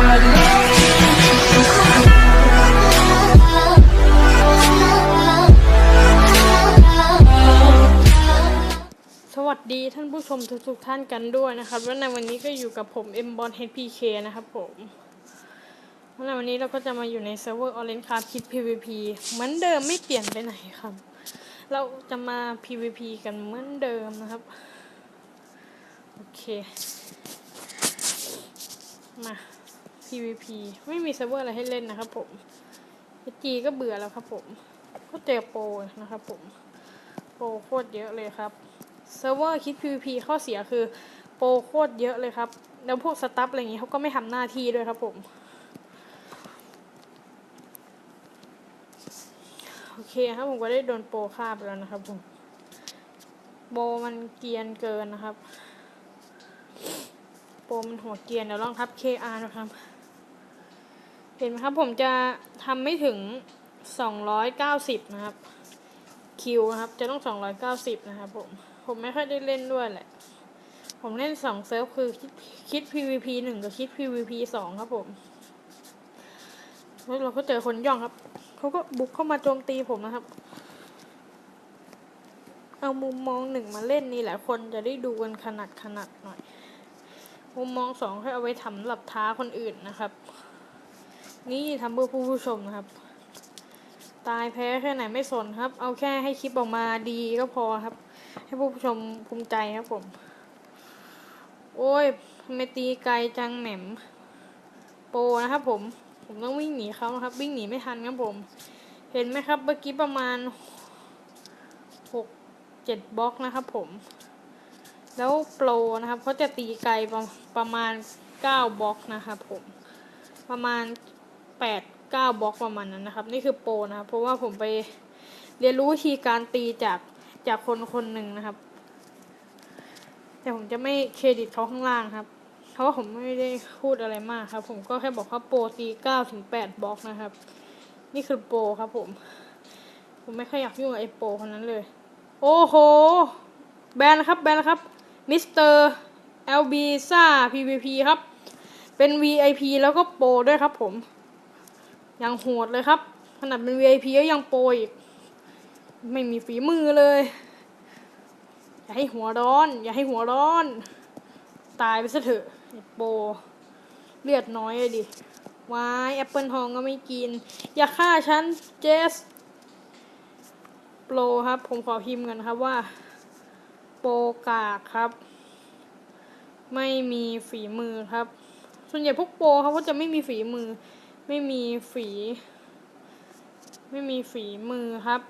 สวัสดีท่านผู้ชมทุกๆท่านกันด้วยนะครับและในวันนี้ก็อยู่กับผม M b o n HPK นะครับผมและในวันนี้เราก็จะมาอยู่ในเซิร์ฟเวอร์ Orange Card Kit PVP เหมือนเดิมไม่เปลี่ยนไปไหนครับ เราจะมา PVP กันเหมือนเดิมนะครับ โอเค มา PVP ไม่มีเซิร์ฟเวอร์อะไรให้เล่นนะครับผม g ก็เบื่อแล้วครับผมก็เจอโปรนะครับผม โปรโคตรเยอะเลยครับ เซิร์ฟเวอร์คิด PVP ข้อเสียคือโปรโคตรเยอะเลยครับ แล้วพวกสตัฟอะไรอย่างงี้เขาก็ไม่ทำหน้าที่ด้วยครับผม โอเคครับผมก็ได้โดนโปรฆ่าไปแล้วนะครับผม โปรมันเกียนเกินนะครับ โปรมันหัวเกียนเดี๋ยวลองทับ KR นะครับ เห็นไหมครับผมจะทำไม่ถึง 290 นะครับ คิวนะครับ จะต้อง 290 นะครับผม ผมไม่ค่อยได้เล่นด้วยแหละ ผมเล่นสองเซิร์ฟคือคิดคิด PVP หนึ่งกับคิด PVP สองครับผมแล้วเราก็เจอคนย่องครับ เขาก็บุกเข้ามาโจมตีผมนะครับ เอามุมมองหนึ่งมาเล่นนี่แหละคนจะได้ดูกันขนาดขนาดหน่อย มุมมองสองให้เอาไว้ทำหลับท้าคนอื่นนะครับ นี่ทำเพื่อผู้ผู้ชมนะครับ ตายแพ้แค่ไหนไม่สนครับ เอาแค่ให้คลิปออกมาดีก็พอครับ ให้ผู้ชมภูมิใจครับผม โอ้ยทำไมตีไกลจังแหม่มโปรนะครับผม ผมต้องวิ่งหนีเขานะครับ วิ่งหนีไม่ทันครับผม เห็นไหมครับเมื่อกี้ประมาณหกเจ็ดบล็อกนะครับผม แล้วโปรนะครับเขาจะตีไกลประประมาณเก้าบล็อกนะครับผม ประมาณ แปดเก้าบล็อกประมาณนั้นนะครับ นี่คือโปรนะครับ เพราะว่าผมไปเรียนรู้วิธีการตีจากจากคนคนหนึ่งนะครับ แต่ผมจะไม่เครดิตเขาข้างล่างครับ เพราะว่าผมไม่ได้พูดอะไรมากครับ ผมก็แค่บอกว่าโปรตีเก้าถึงแปดบล็อกนะครับ นี่คือโปรครับผม ผมไม่ค่อยอยากยุ่งกับไอ้โปรคนนั้นเลย โอ้โห แบนนะครับแบนนะครับมิสเตอร์ LB ซ่า PVP ครับ เป็น VIP แล้วก็โปรด้วยครับผม ยังโหดเลยครับ ขนาดเป็น VIP ก็ยังโปรอีก ไม่มีฝีมือเลย อย่าให้หัวร้อน อย่าให้หัวร้อน ตายไปซะเถอะโปรเลือดน้อยเลยดิวายแอปเปิลทองก็ไม่กิน อย่าฆ่าฉัน เจส โปรครับ ผมขอพิมพ์กันครับว่า โปรกากครับ ไม่มีฝีมือครับ ส่วนใหญ่พวกโปรเขาก็จะไม่มีฝีมือ ไม่มีฝี ไม่มีฝีมือครับ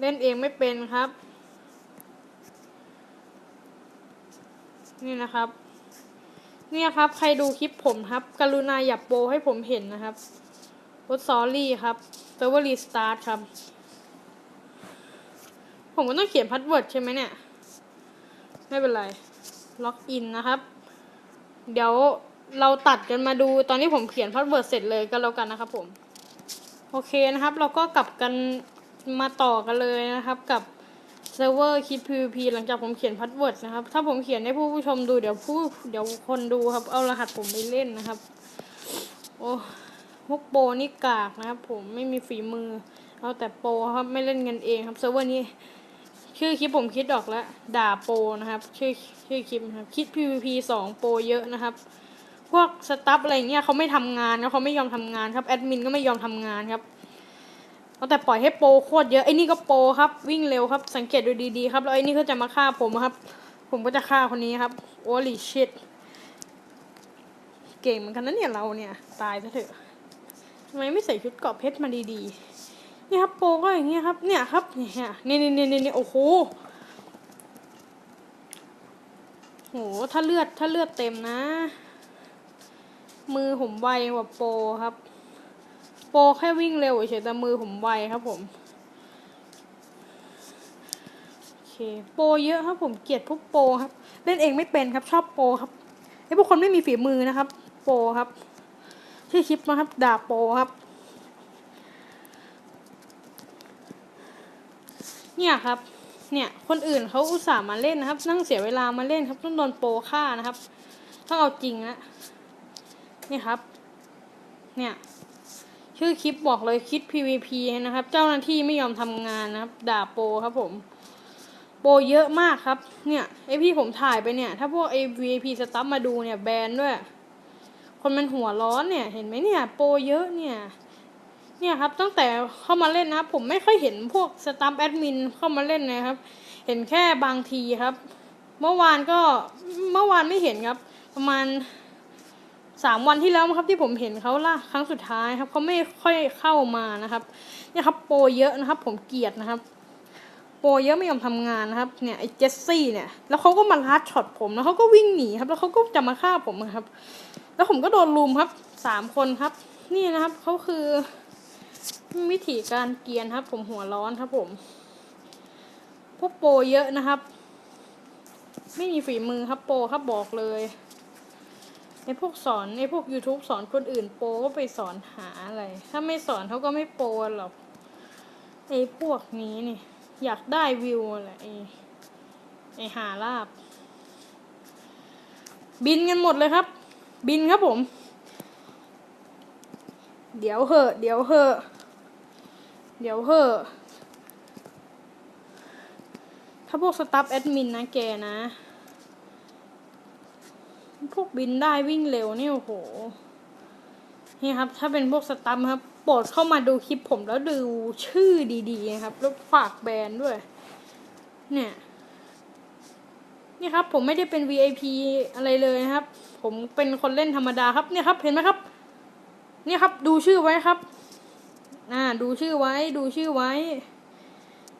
เล่นเองไม่เป็นครับ นี่นะครับ เนี่ยครับ ใครดูคลิปผมครับ กรุณาอย่าโปรให้ผมเห็นนะครับรถซอรี่ครับเซอร์เวอร์รีสตาร์ทครับ ผมก็ต้องเขียนพาสเวิร์ดใช่ไหมเนี่ย ไม่เป็นไร ล็อกอินนะครับ เดี๋ยว เราตัดกันมาดูตอนที่ผมเขียนพาสเวิร์ดเสร็จเลยก็แล้วกันนะครับผม โอเคนะครับ เราก็กลับกันมาต่อกันเลยนะครับกับเซิร์ฟเวอร์คิด PVP หลังจากผมเขียนพาสเวิร์ดนะครับ ถ้าผมเขียนให้ผู้ผู้ชมดูเดี๋ยวผู้เดี๋ยวคนดูครับ เอารหัสผมไปเล่นนะครับ โอ้พวกโปนี่กากนะครับ ผมไม่มีฝีมือ เอาแต่โปครับไม่เล่นกันเองครับเซิร์ฟเวอร์นี้ ชื่อคลิปผมคิดออกแล้ว ด่าโปนะครับ ชื่อชื่อคลิปนะครับ คิด PVP สองโปเยอะนะครับ พวกสตัฟอะไรเงี้ยเขาไม่ทำงานนะเขาไม่ยอมทำงานครับแอดมินก็ไม่ยอมทำงานครับเอาแต่ปล่อยให้โปโคตรเยอะไอ้นี่ก็โปครับ วิ่งเร็วครับ สังเกตดูดีๆครับแล้วไอ้นี่ก็จะมาฆ่าผมครับ ผมก็จะฆ่าคนนี้ครับโอลิชิตเก่งเหมือนกันนะเนี่ยเราเนี่ย ตายซะเถอะทำไมไม่ใส่ชุดเกาะเพชรมาดีๆนี่ครับโปก็อย่างเงี้ยครับ เนี่ยครับเนี่ยนี่นี่นี่นี่โอ้โหโหถ้าเลือดถ้าเลือดเต็มนะ มือผมไวกว่าโปรครับ โปรแค่วิ่งเร็วเฉยแต่มือผมไวครับผมโอเคโปรเยอะครับผมเกลียดพวกโปรครับ เล่นเองไม่เป็นครับชอบโปรครับไอ้พวกคนไม่มีฝีมือนะครับ โปรครับชื่อคลิปนะครับด่าโปรครับ เนี่ยครับเนี่ยคนอื่นเขาอุตส่าห์มาเล่นนะครับ นั่งเสียเวลามาเล่นครับต้องโดนโปรฆ่านะครับ ต้องเอาจริงนะ นี่ครับ เนี่ย ชื่อคลิปบอกเลยคิด PVP นะครับ เจ้าหน้าที่ไม่ยอมทำงานนะครับ ด่าโปรครับผม โปรเยอะมากครับ เนี่ยไอพี่ผมถ่ายไปเนี่ย ถ้าพวกไอ VIP สตัฟมาดูเนี่ยแบนด้วย คนมันหัวร้อนเนี่ย เห็นไหมเนี่ย โปรเยอะเนี่ย เนี่ยครับ ตั้งแต่เข้ามาเล่นนะครับผมไม่ค่อยเห็นพวกสตัฟแอดมินเข้ามาเล่นนะครับ เห็นแค่บางทีครับ เมื่อวานก็เมื่อวานไม่เห็นครับ ประมาณ สามวันที่แล้วครับที่ผมเห็นเขาล่ะครั้งสุดท้ายครับเขาไม่ค่อยเข้ามานะครับ เนี่ยครับโปรเยอะนะครับ ผมเกลียดนะครับ โปรเยอะไม่ยอมทำงานนะครับ เนี่ยไอ้เจสซี่เนี่ย แล้วเขาก็มาลัดช็อตผมแล้วเขาก็วิ่งหนีครับ แล้วเขาก็จะมาฆ่าผมครับ แล้วผมก็โดนลุมครับสามคนครับ นี่นะครับเขาคือวิธีการเกียนครับ ผมหัวร้อนครับผม พวกโปรเยอะนะครับ ไม่มีฝีมือครับโปรครับบอกเลย ไอ้พวกสอนไอ้พวก YouTube สอนคนอื่นโปรก็ไปสอนหาอะไร ถ้าไม่สอนเขาก็ไม่โปรหรอกไอ้พวกนี้นี่ อยากได้วิวอะไรไอไอหาลาบ บินกันหมดเลยครับ บินครับผม เดี๋ยวเหอะ เดี๋ยวเหอะ เดี๋ยวเหอะถ้าพวกสตัฟแอดมินนะแกนะ พวกบินได้วิ่งเร็วนี่โอ้โห นี่ครับ ถ้าเป็นพวกสตัฟครับ โปรดเข้ามาดูคลิปผมแล้วดูชื่อดีๆนะครับ แล้วฝากแบรนด์ด้วย เนี่ย นี่ครับ ผมไม่ได้เป็น VIP อะไรเลยนะครับ ผมเป็นคนเล่นธรรมดาครับ เนี่ยครับ เห็นไหมครับ เนี่ยครับ ดูชื่อไว้ครับ อ่า ดูชื่อไว้ ดูชื่อไว้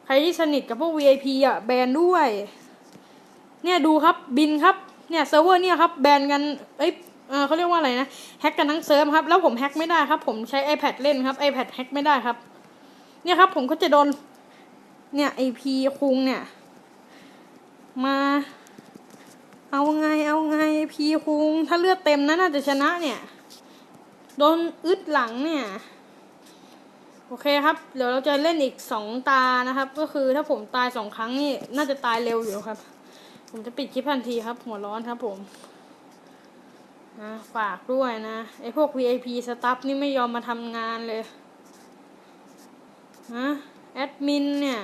ใครที่สนิทกับพวก VIP อะ แบนด้วย เนี่ยดูครับ บินครับ เนี่ยเซิร์ฟเวอร์เนี่ยครับแบนกันเอ้ยเขาเรียกว่าอะไรนะแฮกกันทั้งเซิร์ฟครับแล้วผมแฮกไม่ได้ครับ ผมใช้ iPad เล่นครับ iPad แฮกไม่ได้ครับ เนี่ยครับผมก็จะโดนเนี่ยไอพีคุงเนี่ย มา เอาไงเอาไงพีคุง ถ้าเลือดเต็มนะน่าจะชนะเนี่ย โดนอึดหลังเนี่ย โอเคครับ เดี๋ยวเราจะเล่นอีกสองตานะครับ ก็คือถ้าผมตายสองครั้งนี่ น่าจะตายเร็วอยู่ครับ ผมจะปิดคลิปทันทีครับ หัวร้อนครับผมนะฝากด้วยนะไอพวก VIP สตัฟนี่ไม่ยอมมาทำงานเลยนะแอดมินเนี่ย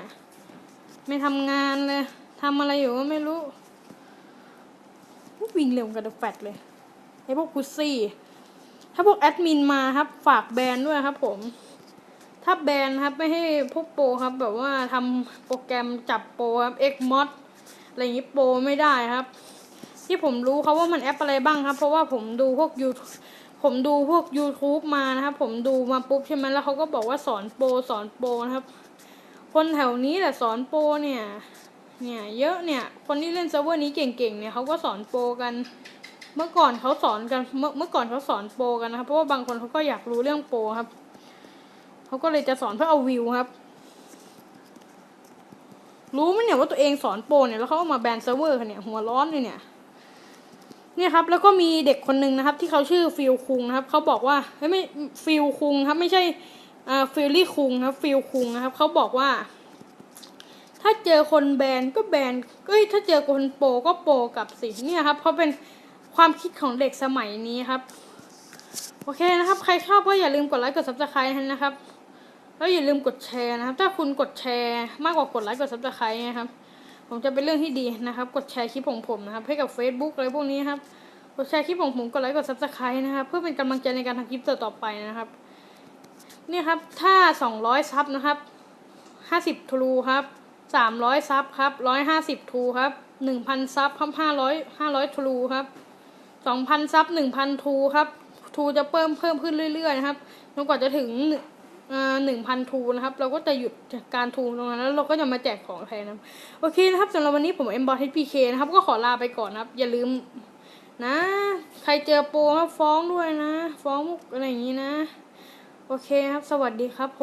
ไม่ทำงานเลยทำอะไรอยู่ก็ไม่รู้ วิ่งเร็วกันเดอะแฟตเลยไอพวกพุซซี่ ถ้าพวกแอดมินมาครับ ฝากแบนด้วยครับผม ถ้าแบนครับไม่ให้พวกโปรครับ แบบว่าทำโปรแกรมจับโปรครับ Xmod อะไรอย่างนี้โปรไม่ได้ครับ ที่ผมรู้เขาว่ามันแอปอะไรบ้างครับ เพราะว่าผมดูพวกยูผมดูพวก YouTube มานะครับ ผมดูมาปุ๊บใช่ไหมแล้วเขาก็บอกว่าสอนโปรสอนโปรนะครับ คนแถวนี้แหละสอนโปรเนี่ย เนี่ยเยอะเนี่ย คนที่เล่นเซิร์ฟเวอร์นี้เก่งๆเนี่ยเขาก็สอนโปรกันเมื่อก่อนเขาสอนกันเมื่อเมื่อก่อนเขาสอนโปรกันนะครับ เพราะว่าบางคนเขาก็อยากรู้เรื่องโปรครับ เขาก็เลยจะสอนเพื่อเอาวิวครับ รู้ไหมเนี่ยว่าตัวเองสอนโปรเนี่ยแล้วเขาเอามาแบนเซิร์ฟเวอร์กันเนี่ยหัวร้อนเลยเนี่ยเนี่ยครับแล้วก็มีเด็กคนหนึ่งนะครับ ที่เขาชื่อฟิลคุงนะครับเขาบอกว่าเฮ้ยไม่ฟิลคุงครับไม่ใช่อ่าฟิลลี่คุงครับฟิลคุงนะครับเขาบอกว่า ถ้าเจอคนแบนก็แบนเอ้ยถ้าเจอคนโปรก็โปรกับสิเนี่ยครับเขาเป็นความคิดของเด็กสมัยนี้ครับ โอเคนะครับ ใครชอบก็อย่าลืมกดไลค์กดซับสไครต์นะครับ แล้วอย่าลืมกดแชร์นะครับ ถ้าคุณกดแชร์มากกว่ากดไลค์กดซับสไครต์นะครับ ผมจะเป็นเรื่องที่ดีนะครับ กดแชร์คลิปของผมนะครับ ให้กับ Facebook อะไรพวกนี้ครับ กดแชร์คลิปของผมกดไลค์กดซับสไครต์นะครับ เพื่อเป็นกำลังใจในการทำคลิปต่อไปนะครับ เนี่ยครับ ถ้า 200 ซับนะครับ 50ทรูครับ300 ซับครับ 150ทรูครับ 1,000 ซับครับ500 500ทรูครับ2,000 ซับ 1,000ทรูครับ ทูจะเพิ่มเพิ่มขึ้นเรื่อยๆนะครับ จนกว่าจะถึง หนึ่งพันทูนะครับ เราก็จะหยุดการทูตรงนั้นแล้วเราก็จะมาแจกของแทนนะโอเคนะครับสำหรับวันนี้ผมเอ็มบอลทีเคนะครับ ก็ขอลาไปก่อนนะครับ อย่าลืมนะ ใครเจอโปรครับฟ้องด้วยนะ ฟ้องมุกอะไรอย่างนี้นะ โอเคครับ สวัสดีครับผม